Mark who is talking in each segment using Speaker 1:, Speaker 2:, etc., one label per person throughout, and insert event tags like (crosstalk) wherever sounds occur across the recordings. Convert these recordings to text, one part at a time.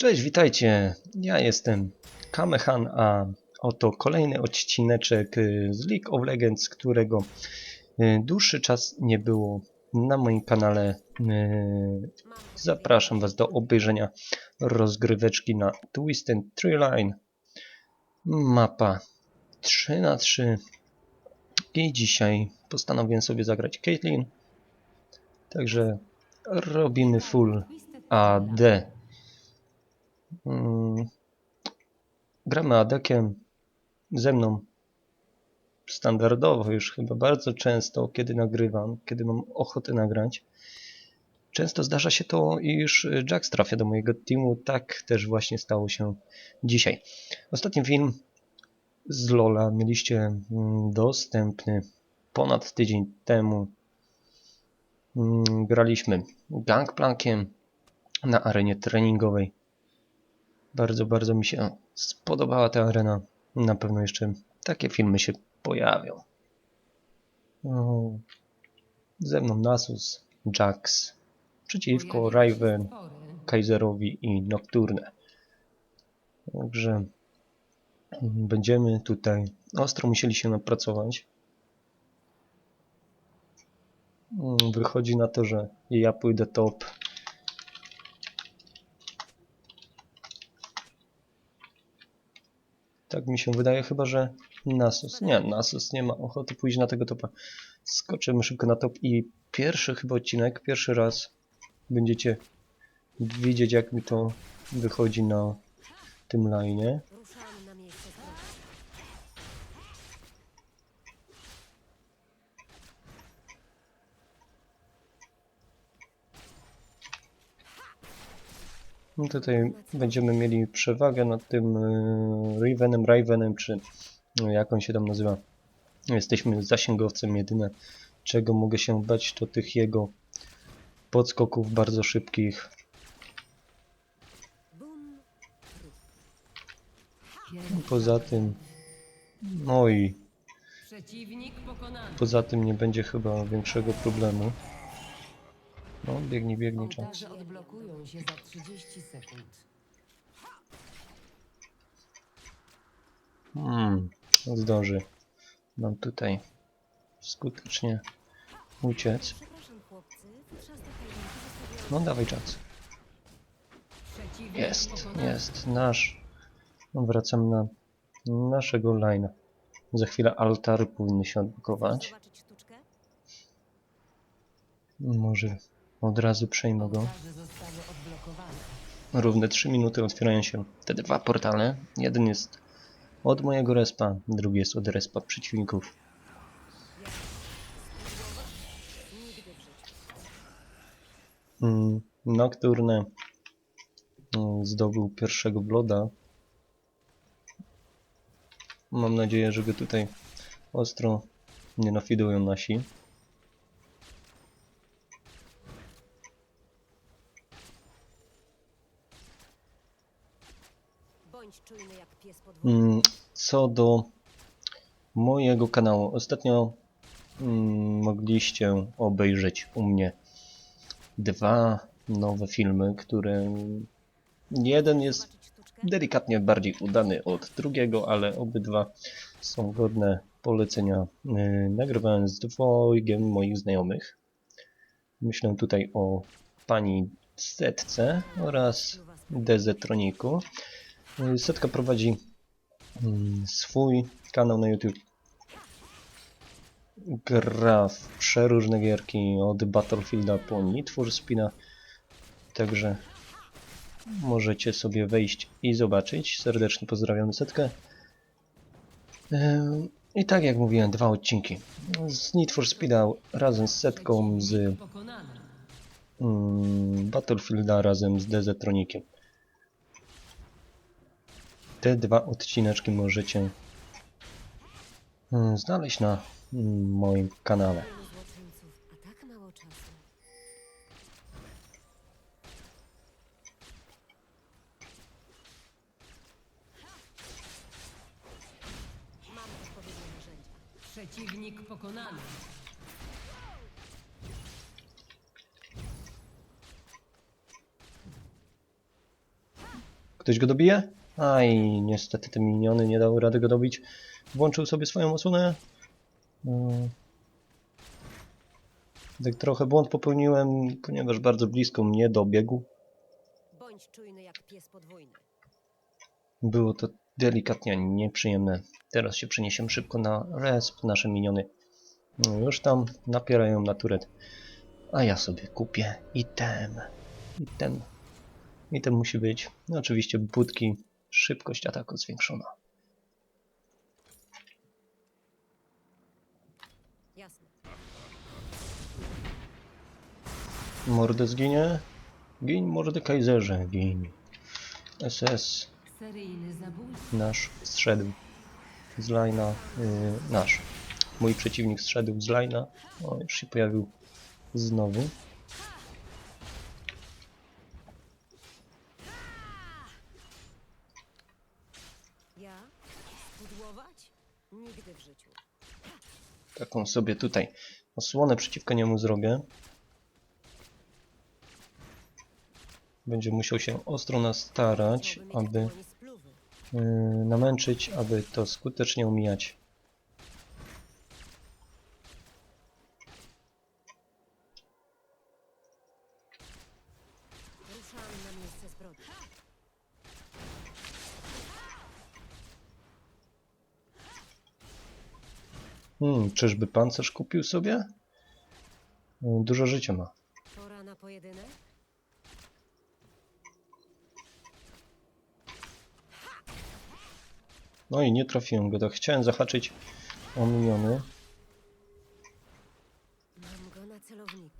Speaker 1: Cześć, witajcie. Ja jestem Kamehan, a oto kolejny odcineczek y, z League of Legends, którego y, dłuższy czas nie było na moim kanale. Y, Zapraszam Was do obejrzenia rozgryweczki na Twist and Tree Line. Mapa 3 na 3 i dzisiaj postanowiłem sobie zagrać Caitlyn. Także robimy full AD. Mm, Gramy Adekiem ze mną standardowo już chyba bardzo często, kiedy nagrywam, kiedy mam ochotę nagrać. Często zdarza się to, iż Jax trafia do mojego teamu. Tak też właśnie stało się dzisiaj. Ostatni film z Lola mieliście mm, dostępny ponad tydzień temu. Mm, Graliśmy gangplankiem na arenie treningowej. Bardzo, bardzo mi się spodobała ta arena. Na pewno jeszcze takie filmy się pojawią. O, ze mną Nasus, Jax, przeciwko Raven, Kaiserowi i Nocturne. Także będziemy tutaj ostro musieli się napracować. Mm, Wychodzi na to, że ja pójdę top. Tak mi się wydaje, chyba że Nasus. Nie, Nasus nie ma ochoty pójść na tego topa. Skoczymy szybko na top i pierwszy chyba odcinek, pierwszy raz będziecie widzieć jak mi to wychodzi na tym line.
Speaker 2: Ruszamy na miejsce zbrodni.
Speaker 1: No tutaj będziemy mieli przewagę nad tym yy, Ravenem, Ravenem, czy no, jak on się tam nazywa. Jesteśmy zasięgowcem, jedyne czego mogę się bać to tych jego podskoków bardzo szybkich. Poza tym, no i poza tym nie będzie chyba większego problemu. No, biegnij, biegnij, czas.
Speaker 3: Ołtarze odblokują się za 30 sekund.
Speaker 1: Hmm, zdąży nam tutaj skutecznie uciec.
Speaker 2: Przepraszam chłopcy, potrzaste kajdanki zostawiłam.
Speaker 1: No dawaj czas.
Speaker 3: Przeciwnik
Speaker 1: Jest,
Speaker 3: pokonany.
Speaker 1: jest nasz. No, Wracam na naszego line'a. Za chwilę altary powinny się
Speaker 2: Chcesz
Speaker 1: odblokować.
Speaker 2: zobaczyć sztuczkę?
Speaker 1: Może od razu przejmę go. Równe 3 minuty otwierają się te dwa portale. Jeden jest od mojego respa, drugi jest od respa przeciwników. Mm, Nocturne mm, zdobył pierwszego bloda. Mam nadzieję, że go tutaj ostro nie nafidują nasi.
Speaker 2: Bądź czujny jak pies pod wodą.
Speaker 1: Mm, Co do mojego kanału. Ostatnio mm, mogliście obejrzeć u mnie dwa nowe filmy, które jeden jest delikatnie bardziej udany od drugiego, ale obydwa są godne polecenia. Yy, Nagrywałem z dwojgiem moich znajomych. Myślę tutaj o pani Setce oraz Dezetroniku. Setka prowadzi mm, swój kanał na YouTube. Gra w przeróżne gierki od Battlefielda po Need for Speeda. Także możecie sobie wejść i zobaczyć. Serdecznie pozdrawiam Setkę. I tak jak mówiłem, dwa odcinki. Z Need for Speeda razem z Setką, z mm, Battlefielda razem z Dezetronikiem. Te dwa odcineczki możecie mm, znaleźć na mm, moim kanale.
Speaker 3: Przeciwnik pokonany.
Speaker 1: Ktoś go dobije? Aj, niestety te miniony nie dały rady go dobić. Włączył sobie swoją osłonę. Mm. Tak trochę błąd popełniłem, ponieważ bardzo blisko mnie dobiegł.
Speaker 2: Bądź czujny jak pies podwójny.
Speaker 1: Było to delikatnie nieprzyjemne. Teraz się przeniesiemy szybko na resp, nasze miniony. No już tam napierają na turet. A ja sobie kupię item. Item. Item musi być. No oczywiście budki. Szybkość ataku zwiększona. Mordę zginie. Giń mordy Kaiserze, giń. SS nasz zszedł z lajna. Yy, nasz. Mój przeciwnik zszedł z lajna. O, już się pojawił znowu.
Speaker 2: Ja? Spudłować? Nigdy w życiu.
Speaker 1: Taką sobie tutaj osłonę przeciwko niemu zrobię. Będzie musiał się ostro nastarać, aby yy, namęczyć, aby to skutecznie omijać.
Speaker 2: Ruszam na miejsce zbrodni.
Speaker 1: Hmm, czyżby pancerz kupił sobie? Yy, Dużo życia ma.
Speaker 2: Pora na pojedynek?
Speaker 1: No i nie trafiłem go, tak chciałem zahaczyć o miniony.
Speaker 2: Mam go na celowniku.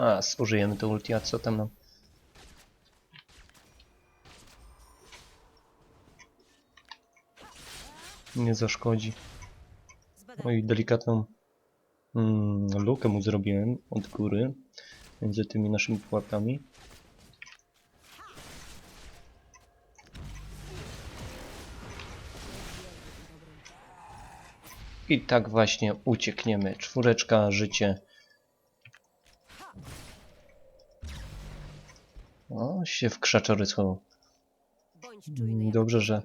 Speaker 1: A, spożyjemy to ulti, a co tam nam? Nie zaszkodzi. No i delikatną mm, lukę mu zrobiłem od góry między tymi naszymi pułapkami. I tak właśnie uciekniemy. Czwóreczka, życie. O, się w krzaczory schował. Dobrze, że.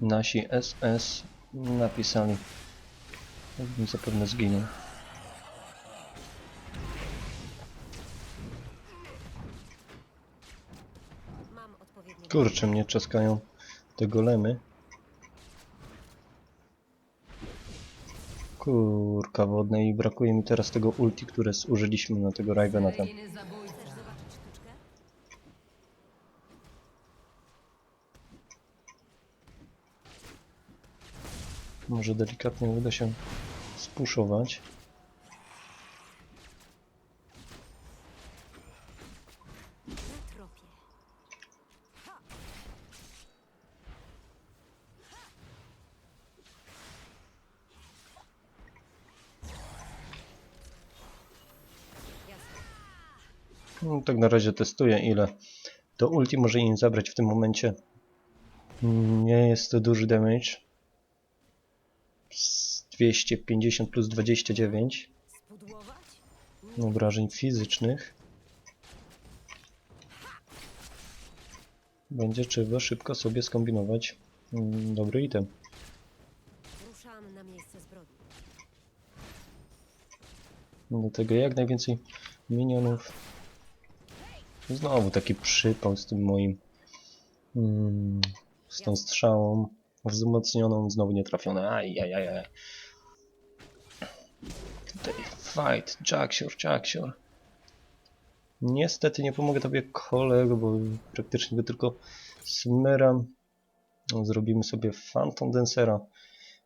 Speaker 1: Nasi SS napisali. Bym zapewne zginął.
Speaker 2: Mam odpowiednie
Speaker 1: Kurczę, mnie czaskają te golemy. Kurka wodna i brakuje mi teraz tego ulti, które zużyliśmy na tego Rivena tam. Może delikatnie uda się spuszować. No, tak na razie testuję ile to ulti może im zabrać w tym momencie. Nie jest to duży damage. Z 250 plus 29
Speaker 2: Spudłować?
Speaker 1: obrażeń fizycznych. Będzie trzeba szybko sobie skombinować mm, dobry item.
Speaker 2: Ruszam na miejsce zbrodni.
Speaker 1: Do tego jak najwięcej minionów. Znowu taki przypał z tym moim mm, z tą strzałą wzmocnioną, znowu nie trafione. Ajajajaj. Fight, Jacksior, Jacksior. Niestety nie pomogę tobie kolego, bo praktycznie go tylko smeram. Zrobimy sobie Phantom Dancera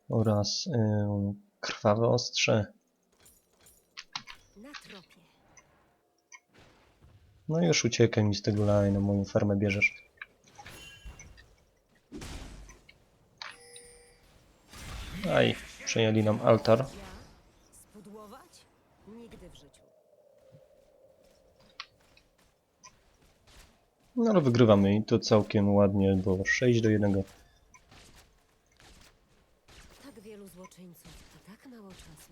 Speaker 1: oraz ym, krwawe ostrze. No już uciekaj mi z tego lajna, moją farmę bierzesz. Aj, przejęli nam altar.
Speaker 2: Ja? Spudłować? Nigdy w życiu.
Speaker 1: No ale wygrywamy i to całkiem ładnie, bo 6 do 1.
Speaker 2: Tak wielu złoczyńców, a tak mało czasu.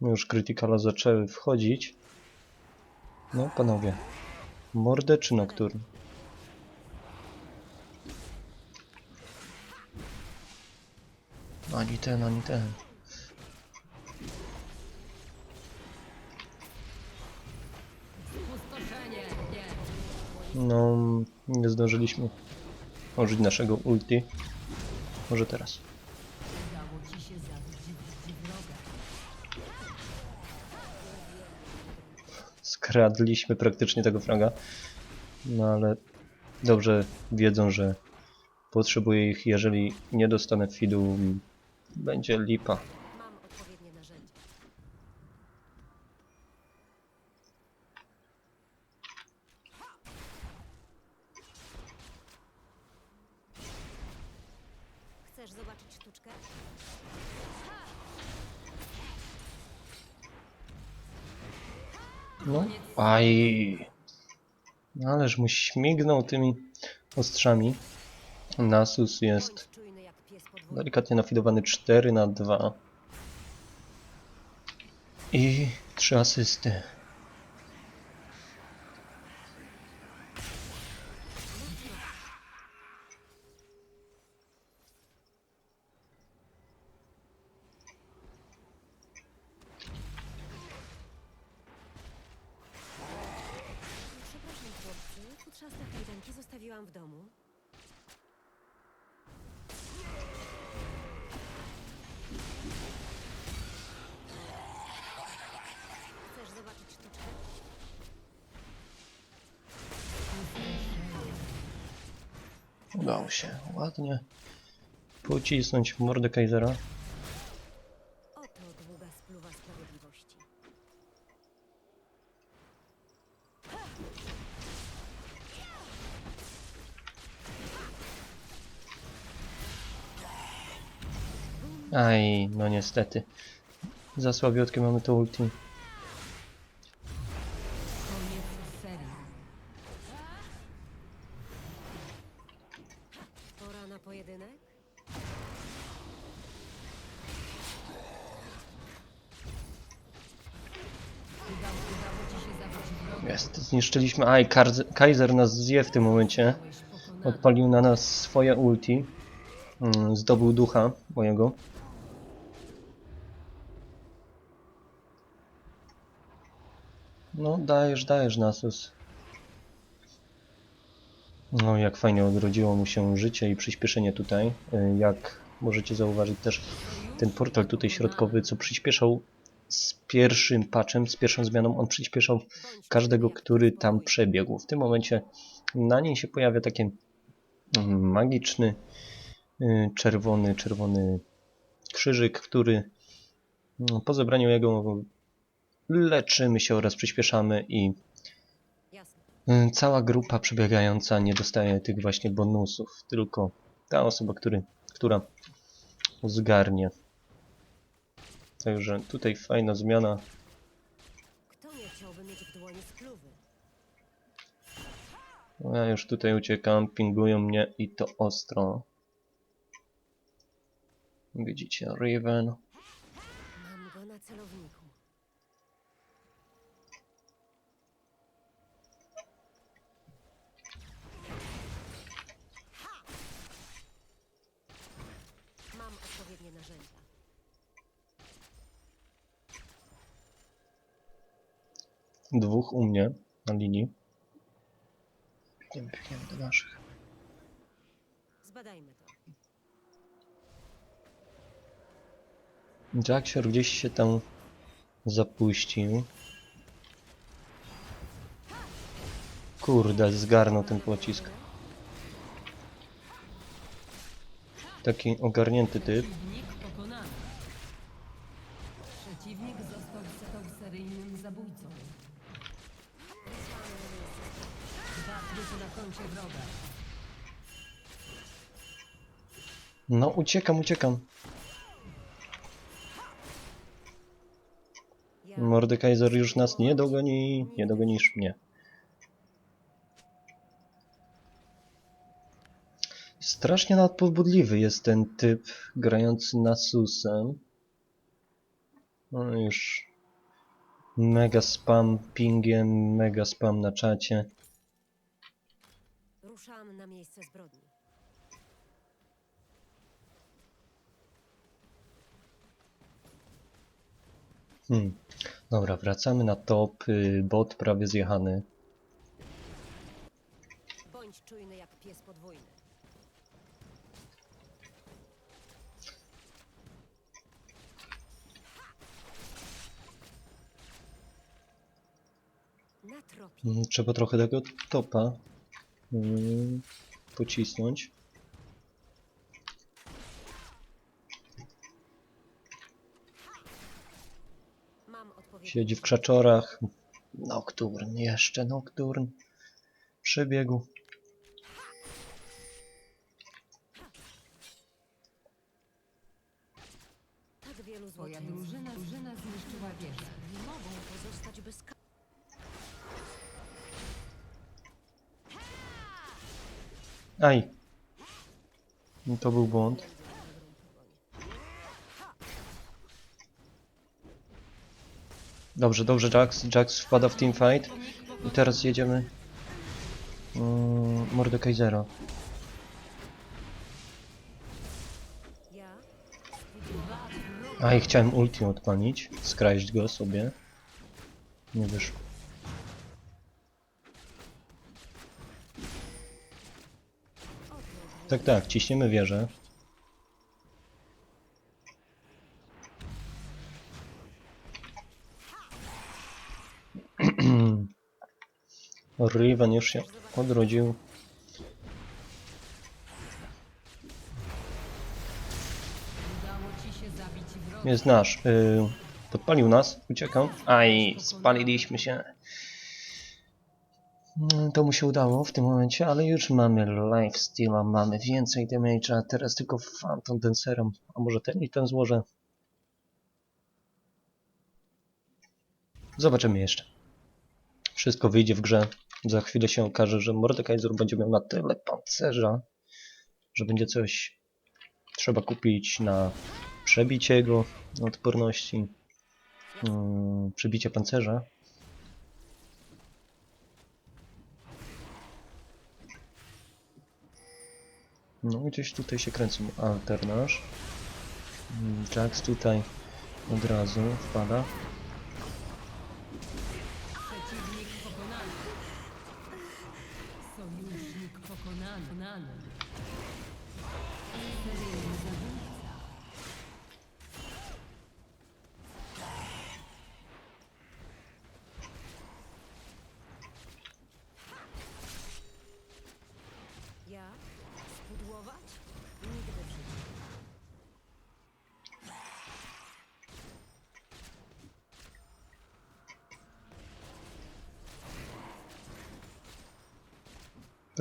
Speaker 1: Już krytykala zaczęły wchodzić. No panowie, Mordę czy Nocturne? Ani ten, ani ten. No, nie zdążyliśmy użyć naszego ulti. Może teraz. Skradliśmy praktycznie tego fraga. No ale dobrze wiedzą, że potrzebuję ich. Jeżeli nie dostanę feedu, będzie lipa. Aj. No, Ależ mu śmignął tymi ostrzami. Nasus jest delikatnie nafidowany 4 na 2. I 3 asysty. Udało się ładnie pocisnąć w mordę Kaisera. Aj, no niestety. Za słabiutkie mamy to ulti. Zniszczyliśmy. Aj, Kaiser nas zje w tym momencie. Odpalił na nas swoje ulti. Mm, Zdobył ducha mojego. No, dajesz, dajesz, Nasus. No, jak fajnie odrodziło mu się życie i przyspieszenie tutaj. Y, Jak możecie zauważyć też ten portal tutaj środkowy, co przyspieszał z pierwszym patchem, z pierwszą zmianą, on przyspieszał każdego, który tam przebiegł. W tym momencie na niej się pojawia taki mm, magiczny, y, czerwony, czerwony krzyżyk, który no, po zebraniu jego leczymy się oraz przyspieszamy i y, cała grupa przebiegająca nie dostaje tych właśnie bonusów, tylko ta osoba, który, która zgarnie. Także tutaj fajna zmiana.
Speaker 2: Kto nie chciałby mieć w dłoni spluwy?
Speaker 1: No, Ja już tutaj uciekam, pingują mnie i to ostro. Widzicie, Riven.
Speaker 2: Mam go na celowniku. Mam odpowiednie narzędzia.
Speaker 1: Dwóch u mnie na linii. Biegniemy, biegniemy do naszych.
Speaker 2: Zbadajmy to.
Speaker 1: Jaxior gdzieś się tam zapuścił. Kurde, zgarnął ten pocisk. Taki ogarnięty typ. No, uciekam, uciekam. Mordekaiser już nas nie dogoni, nie dogonisz mnie. Strasznie nadpobudliwy jest ten typ grający Nasusem. No już mega spam pingiem, mega spam na czacie.
Speaker 2: Ruszam na miejsce zbrodni.
Speaker 1: Hmm. Dobra, wracamy na top. y, Bot prawie zjechany.
Speaker 2: Bądź czujny jak pies podwójny. Na tropie.
Speaker 1: Mm, Trzeba trochę tego topa mm, pocisnąć.
Speaker 2: Mam odpowiedź.
Speaker 1: Siedzi w krzaczorach. Nocturn, jeszcze Nocturn. Przebiegł.
Speaker 2: Tak wielu
Speaker 3: Twoja drużyna, drużyna zniszczyła wieżę.
Speaker 2: Nie mogą pozostać bez ka-
Speaker 1: Aj. No To był błąd. Dobrze, dobrze, Jax. Jax wpada w teamfight. I teraz jedziemy. Mm, Mordekaisera.
Speaker 2: Ja?
Speaker 1: Aj, chciałem ulti odpalić. Skraść go sobie. Nie wyszło. Tak, tak, ciśniemy wieżę. Riven już się odrodził. Jest nasz. Yy, podpalił nas. Uciekam. Aj, spaliliśmy się. Mm, To mu się udało w tym momencie, ale już mamy lifesteala, mamy więcej damage'a, teraz tylko Phantom Dancerem. A może ten i ten złożę? Zobaczymy jeszcze. Wszystko wyjdzie w grze. Za chwilę się okaże, że Mordekaiser będzie miał na tyle pancerza, że będzie coś trzeba kupić na przebicie jego odporności, mm, przebicie pancerza. No gdzieś tutaj się kręcą alternaż. Mm, Jax tutaj od razu wpada.
Speaker 3: Przeciwnik pokonany. Sojusznik pokonany. Seryjny zabójca.
Speaker 2: Ja?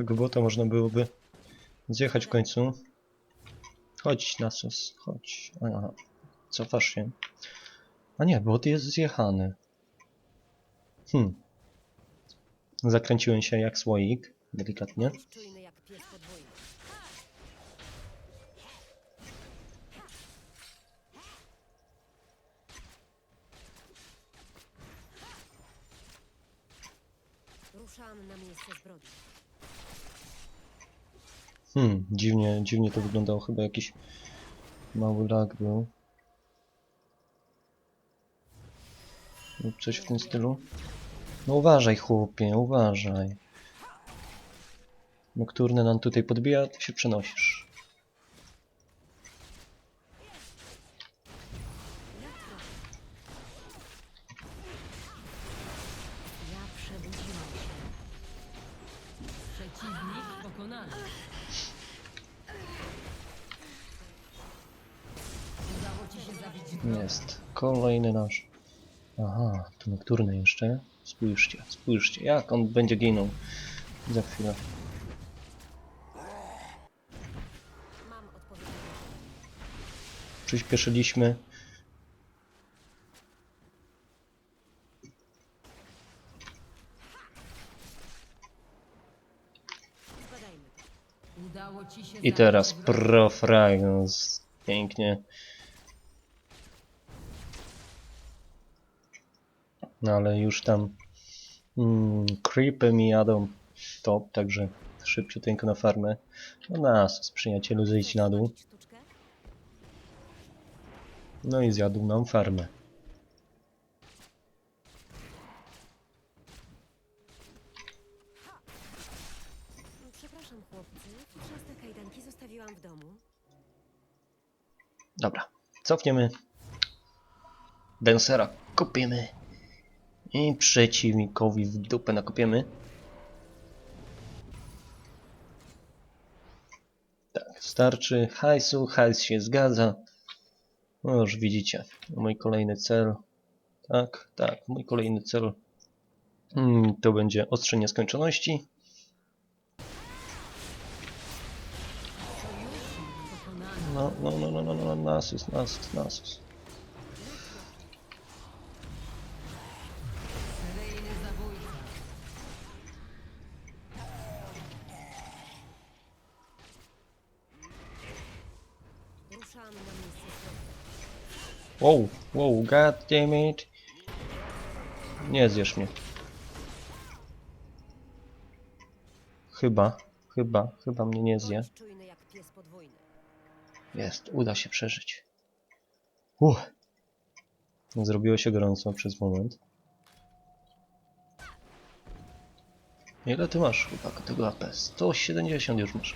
Speaker 1: Tego bota można byłoby zjechać w końcu. Chodź Nasus, chodź. Aha, cofasz się. A nie, bot jest zjechany. Hmm. Zakręciłem się jak słoik, delikatnie.
Speaker 2: Ruszam na miejsce zbrodni.
Speaker 1: Hmm, dziwnie, dziwnie to wyglądało. Chyba jakiś mały lag był. Lub coś w tym stylu. No uważaj chłopie, uważaj. Nocturny nam tutaj podbija, ty się przenosisz.
Speaker 3: Przeciwnik pokonany. Udało ci się zabić wroga.
Speaker 1: Jest. Kolejny nasz. Aha, tu nocturny jeszcze. Spójrzcie, spójrzcie, jak on będzie ginął. Za chwilę. Przyspieszyliśmy.
Speaker 2: Zbadajmy.
Speaker 3: Udało ci się
Speaker 1: I teraz
Speaker 3: wroga.
Speaker 1: Pro Fragrance. Pięknie. No ale już tam mm, creepy mi jadą top, także Szybciuteńko na farmę. No nas, przyjacielu, zejdź na dół. No i zjadł nam farmę.
Speaker 2: Przepraszam, chłopcy. Futrzaste kajdanki zostawiłam w domu.
Speaker 1: Dobra, cofniemy. Densera kupimy. I przeciwnikowi w dupę nakopiemy. Tak, starczy hajsu, hajs się zgadza. No już widzicie, mój kolejny cel. Tak, tak, mój kolejny cel mm, to będzie ostrze nieskończoności.
Speaker 3: Pokonany.
Speaker 1: No, no, no, no, no, no, nasus, nasus, nasus. Wow, wow, god damn it. Nie zjesz mnie. Chyba, chyba, chyba mnie nie zje.
Speaker 2: Bądź czujny jak pies podwójny.
Speaker 1: Jest, uda się przeżyć. Uff. Zrobiło się gorąco przez moment. Ile ty masz, chłopak, tego AP? 170 już masz.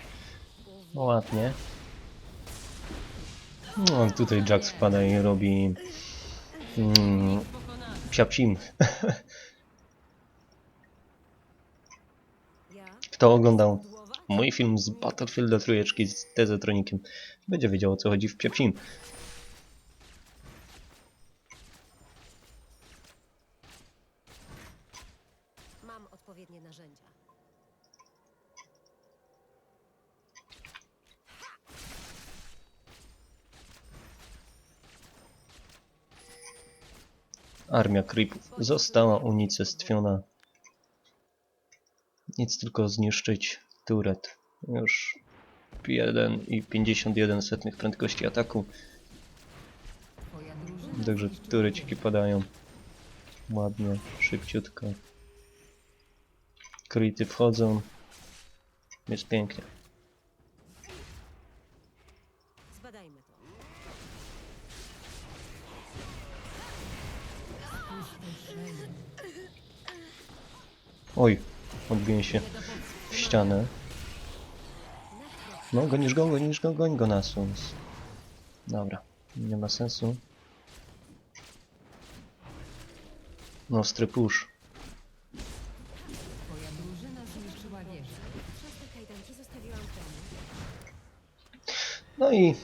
Speaker 1: No ładnie. No, tutaj Jax wpada i robi... Mm? (laughs) Kto oglądał? Mój film z Battlefielda trójeczki z Tezetronikiem, będzie wiedział o co chodzi w psiapsim.
Speaker 2: Mam odpowiednie narzędzia.
Speaker 1: Armia creepów została unicestwiona. Nic tylko zniszczyć turret. Już 1,51 setnych prędkości ataku, także tureciki padają ładnie, szybciutko. Kryty wchodzą. Jest pięknie. Oj, odbiłem się ścianę. No, gonisz go, gonisz go, goń go na sus. Dobra, nie ma sensu. No,
Speaker 2: domu.
Speaker 1: No i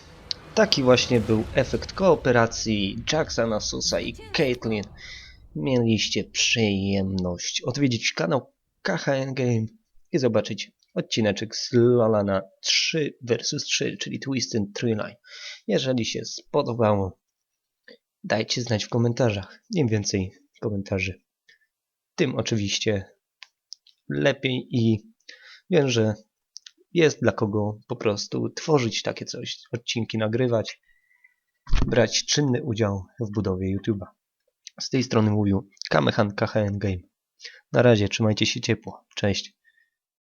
Speaker 1: taki właśnie był efekt kooperacji Jacksona, Susa i Caitlyn. Mieliście przyjemność odwiedzić kanał KHN Game i zobaczyć odcineczek z Lolana 3 vs 3, czyli Twisted Tree Jeżeli się spodobało, dajcie znać w komentarzach. Im więcej komentarzy, tym oczywiście lepiej i wiem, że jest dla kogo po prostu tworzyć takie coś, odcinki nagrywać, brać czynny udział w budowie YouTube'a. Z tej strony mówił Kamehan KHN Game. Na razie, trzymajcie się ciepło. Cześć.